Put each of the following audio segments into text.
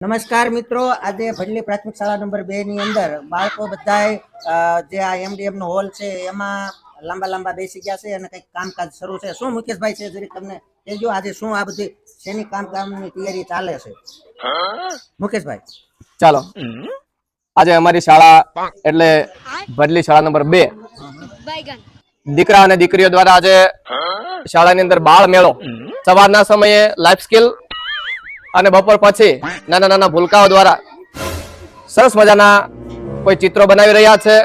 નમસ્કાર મિત્રો. આજે ભડલી પ્રાથમિક શાળા નંબર બે ની અંદર બાળકો બધાએ જે આ એમડીએમ નો હોલ છે, એમાં લાંબા લાંબા બેસી ગયા છે અને કંઈક કામકાજ શરૂ છે. શું મુકેશભાઈ છે? જરીક તમને કહેજો આજે શું આ બધી શેની કામકાજની તૈયારી ચાલે છે? મુકેશભાઈ. ચાલો. આજે અમારી શાળા એટલે ભડલી શાળા નંબર બે. દીકરા અને દીકરીઓ દ્વારા આજે શાળાની અંદર બાળ મેળો સવારના સમયે લાઈફ સ્કિલ અને બપોર પછી નાના નાના ભૂલકાઓ દ્વારા સરસ મજાના કોઈ ચિત્રો બનાવી રહ્યા છે.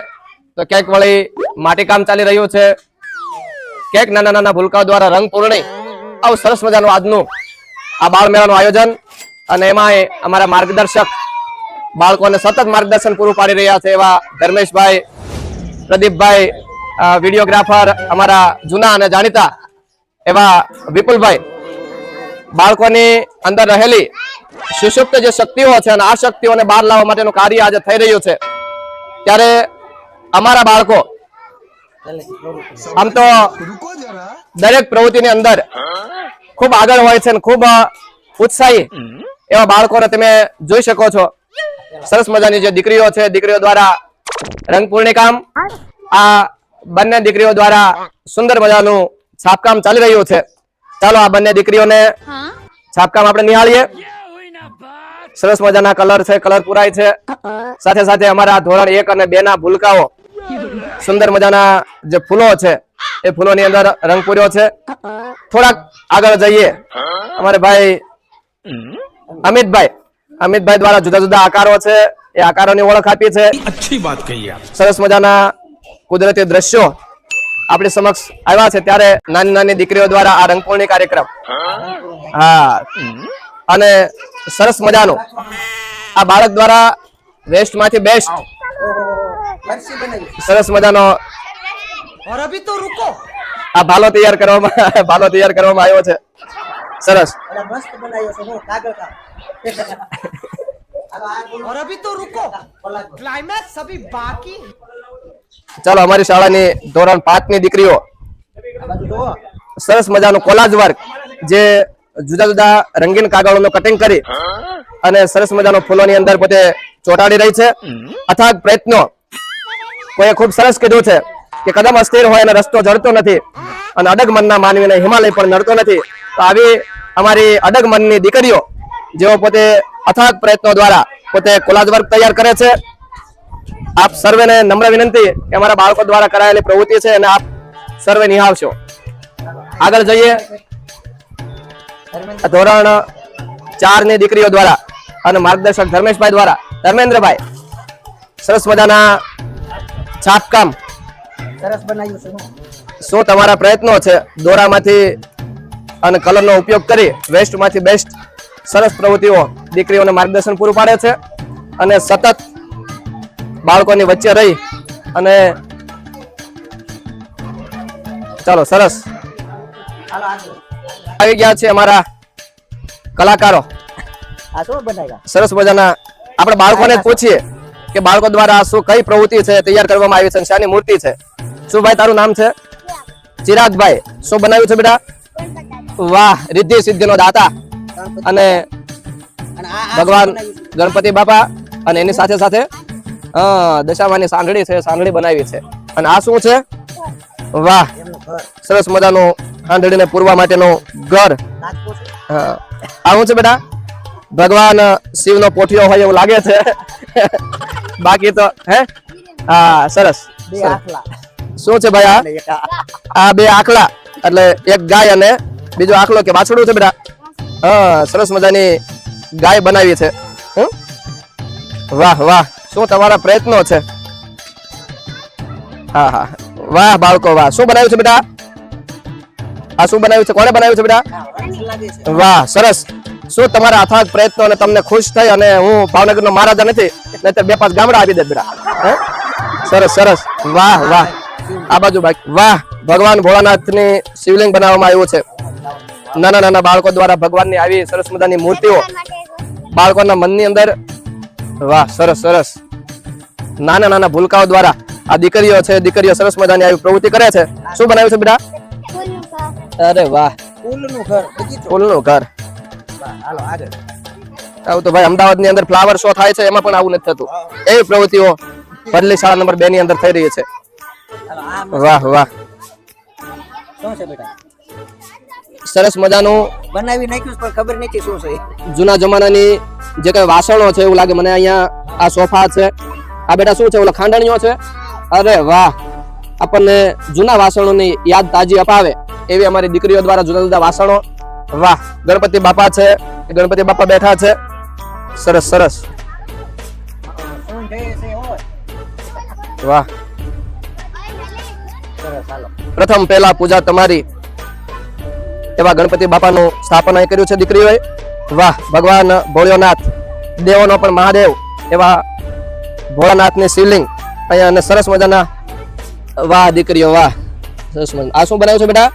તો ક્યાંક વળી માટીકામ ચાલી રહ્યું છે. ક્યાંક નાના નાના ભૂલકાઓ દ્વારા રંગ પૂર્ણી. આવું સરસ મજાનું આજનું આ બાળ મેળાનું આયોજન. અને એમાં અમારા માર્ગદર્શક બાળકોને સતત માર્ગદર્શન પૂરું પાડી રહ્યા છે એવા ધર્મેશભાઈ, પ્રદીપભાઈ વિડીયોગ્રાફર અમારા જૂના અને જાણીતા એવા વિપુલભાઈ. બાળકોની અંદર રહેલી સુષુપ્ત જે શક્તિઓ છે અને આ શક્તિઓને બહાર લાવવા માટેનું કાર્ય આજે થઈ રહ્યું છે. ત્યારે અમારા બાળકો, આમ તો દરેક પ્રવૃત્તિની અંદર ખૂબ આગળ હોય છે અને ખૂબ ઉત્સાહી એવા બાળકોને તમે જોઈ શકો છો. સરસ મજાની જે દીકરીઓ છે, દીકરીઓ દ્વારા રંગપૂર્ણી કામ આ બંને દીકરીઓ દ્વારા સુંદર મજાનું છાપકામ ચાલી રહ્યું છે. ચાલો આ બંને દીકરીઓને છાપકામ આપણે નિહાળીએ. સરસ મજાના કલર છે કલર પુરાય છે. સાથે સાથે અમારા ધોરણ એક અને બે ના ભૂલકાઓ સુંદર મજાના જે ફૂલો છે એ ફૂલોની અંદર રંગ પૂર્યો છે. થોડાક આગળ જઈએ. અમારે ભાઈ અમિતભાઈ અમિતભાઈ દ્વારા જુદા જુદા આકારો છે એ આકારોની ઓળખ આપી છે. સરસ મજાના કુદરતી દ્રશ્યો આપણી સમક્ષ આવ્યા છે ત્યારે નાની નાની દીકરીઓ દ્વારા આ રંગપૂર્ણી કાર્યક્રમ હા અને સરસ મજાનું આ બાળક દ્વારા વેસ્ટ માંથી બેસ્ટ ફરસી બનાવી સરસ મજાનો और अभी तो रुको આ ભાલો તૈયાર કરવામાં ભાલો તૈયાર કરવામાં આવ્યો છે સરસ એટલે મસ્ત બનાવ્યો છે હું કાગળ કામ और अभी तो रुको क्लाइमैक्स अभी बाकी ચાલો, અમારી શાળાની ધોરણ પાંચની દીકરીઓ. સરસ મજાનું કોલાજ વર્ક જે જુદા જુદા રંગીન કાગળોનું કટિંગ કરી અને સરસ મજાનો ફૂલોની અંદર પોતે ચોંટાડી રહી છે. અથાગ પ્રયત્નો. કોઈએ ખૂબ સરસ કીધું છે કે કદમ અસ્થિર હોય અને રસ્તો જડતો નથી અને અડગ મનના માનવીને હિમાલય પણ નડતો નથી. તો આવી અમારી અડગ મનની દીકરીઓ, જેઓ પોતે અથાગ પ્રયત્નો દ્વારા પોતે કોલાજ વર્ક તૈયાર કરે છે. આપ સર્વેને નમ્ર વિનંતી કે અમારા બાળકો દ્વારા કરાયેલી પ્રવૃત્તિ છે અને આપ સર્વે નિહાળશો. આગળ જઈએ. ધોરણ ચારની દીકરીઓ દ્વારા અને માર્ગદર્શક ધર્મેશભાઈ દ્વારા. ધર્મેન્દ્રભાઈ સરસ મજાના છાપકામ. સરસ બનાવ્યું શું તમારા પ્રયત્નો છે દોરામાંથી અને કલરનો ઉપયોગ કરી વેસ્ટમાંથી બેસ્ટ સરસ પ્રવૃત્તિઓ દીકરીઓને માર્ગદર્શન પૂરું પાડે છે? અને સતત બાળકોની વચ્ચે રહી અને ચાલો સરસ. આવી ગયા છે અમારા કલાકારો. સરસ મજાના. આપણે બાળકોને પૂછીએ કે બાળકો દ્વારા શું કઈ પ્રવૃત્તિ છે તૈયાર કરવામાં આવી છે શાની મૂર્તિ છે. શું ભાઈ તારું નામ છે? ચિરાગભાઈ. શું બનાવ્યું છે બેટા? વાહ રિદ્ધિ સિદ્ધિ નો દાતા. અને ભગવાન? ગણપતિ બાપા અને એની સાથે સાથે હા દશામાની સાંગળી છે સાંગળી બનાવી છે. અને આ શું છે? વાહ સરસ મજાનું આંધળીને પૂરવા માટેનું ઘર. હા. આ શું છે બેટા? ભગવાન શિવનો પોઠિયો હોય એવું લાગે છે. બાકી તો હે? હા સરસ. શું છે ભાઈ આ બે આખલા. એટલે એક ગાય અને બીજો આખલો કે વાછડું છે બેટા? હા સરસ મજાની ગાય બનાવી છે. હમ? વાહ વાહ. શું તમારા પ્રયત્નો છે? હા હા. વાહ, બાળકો, વાહ. શું બનાવ્યું છે બેટા? આ શું બનાવ્યું છે? કોને બનાવ્યું છે બેટા? વાહ, સરસ. શું તમારા અથાગ પ્રયત્નો અને તમને ખુશ થઈ અને હું ભાવનગરનો મહારાજા નથી? નહીં બે પાંચ ગામડા આપી દે બેટા? સરસ સરસ. વાહ વાહ. આ બાજુ બાકી વાહ, ભગવાન ભોળાનાથની શિવલિંગ બનાવવામાં આવ્યું છે. નાના નાના બાળકો દ્વારા ભગવાનની આવી સરસ મજાની મૂર્તિઓ બાળકોના મનની અંદર વાહ સરસ સરસ. નાના નાના ભૂલકાઓ દ્વારા આ દીકરીઓ છે દીકરીઓ સરસ મજાની આવી પ્રવૃત્તિ કરે છે. શું બનાવ્યું છે બેટા? અરે વાહ. ફૂલનું ઘર ફૂલનું ઘર. હાલો આગળ આવું તો ભાઈ અમદાવાદની અંદર ફ્લાવર શો થાય છે એમાં પણ આવું નથી થતું. એવી પ્રવૃત્તિઓ પરલી શાળા નંબર બે ની અંદર થઈ રહી છે. વાહ વાહ. સરસ મજાનું બનાવી નાખ્યું પણ ખબર નથી શું છે. જૂના જમાનાની જે કઈ વાસણો છે એવું લાગે, મને અહીંયા આ સોફા છે. આ બેટા શું છે? ઓલા ખાંડણીઓ છે? અરે વાહ! આપણને જૂના વાસણોની યાદ તાજી અપાવે એવી અમારી દીકરીઓ દ્વારા જુદા જુદા વાસણો. વાહ! ગણપતિ બાપા છે, ગણપતિ બાપા બેઠા છે. સરસ સરસ. વાહ! પ્રથમ પહેલા પૂજા તમારી. એવા ગણપતિ બાપાનું સ્થાપના કર્યું છે દીકરીઓએ. વાહ, ભગવાન ભોળ્યોનાથ, દેવોનો પણ મહાદેવ એવા ભોળાનાથની શિવલિંગ અહીંયા અને સરસ મજાના વાહ, દીકરીઓ, વાહ, સરસ મજા. આ શું બનાવ્યું છે બેટા?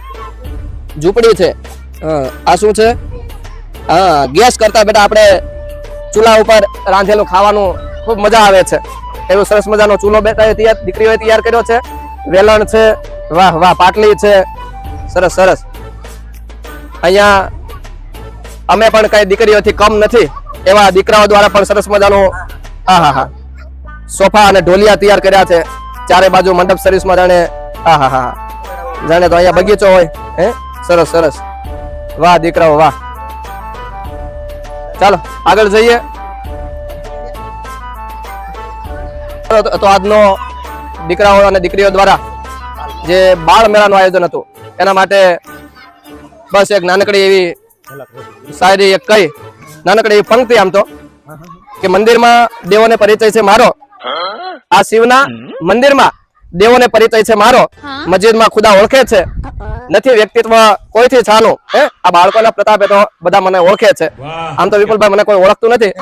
ઝૂંપડી છે. હા, આ શું છે? હા, ગેસ કરતા બેટા આપણે ચૂલા ઉપર રાંધેલું ખાવાનું ખૂબ મજા આવે છે. એવો સરસ મજાનો ચૂલો બેટા તૈયાર દીકરીઓએ તૈયાર કર્યો છે. વેલણ છે. વાહ વાહ, પાટલી છે. સરસ સરસ. અહીંયા અમે પણ કઈ દીકરીઓથી કમ નથી. એવા દીકરાઓ દ્વારા પણ સરસ મજાનું, હા હા હા. સોફા અને ઢોલિયા તૈયાર કર્યા છે. ચારે બાજુ મંડપ સર્વિસમાં જાણે, હા હા હા જાણે તો અહીંયા બગીચો હોય, હે? સરસ સરસ. વાહ, દીકરાઓ, વાહ. ચાલો, આગળ જઈએ. તો આજનો દીકરાઓ અને દીકરીઓ દ્વારા જે બાળ મેળાનું આયોજન હતું, એના માટે બસ એક નાનકડી એવી શાયરી એક કઈ? નાનકડી પંક્તિ આમ તો કે મંદિરમાં દેવોને પરિચય છે મારો. આ શિવના મંદિરમાં દેવોને પરિચય છે મારો. મસ્જિદમાં ખુદા ઓળખે છે. નથી વ્યક્તિત્વ કોઈથી છાનું હે? આ બાળકોના પ્રતાપે તો બધા મને ઓળખે છે. આમ તો વિપુલભાઈ મને કોઈ ઓળખતું નથી.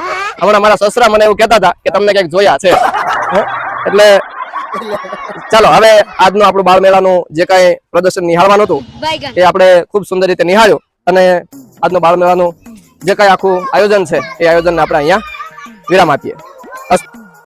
હમણાં મારા સસરા મને એવું કહેતા હતા કે તમને ક્યાંક જોયા છે. એટલે ચાલો હવે આજનું આપણું બાળ મેળાનું જે કઈ પ્રદર્શન નિહાળવાનું હતું એ આપણે ખૂબ સુંદર રીતે નિહાળ્યું. અને આજનું બાળ મેળાનું જે કઈ આખું આયોજન છે, એ આયોજનને આપણે અહીંયા વિરામ આપીએ. અસ્તુ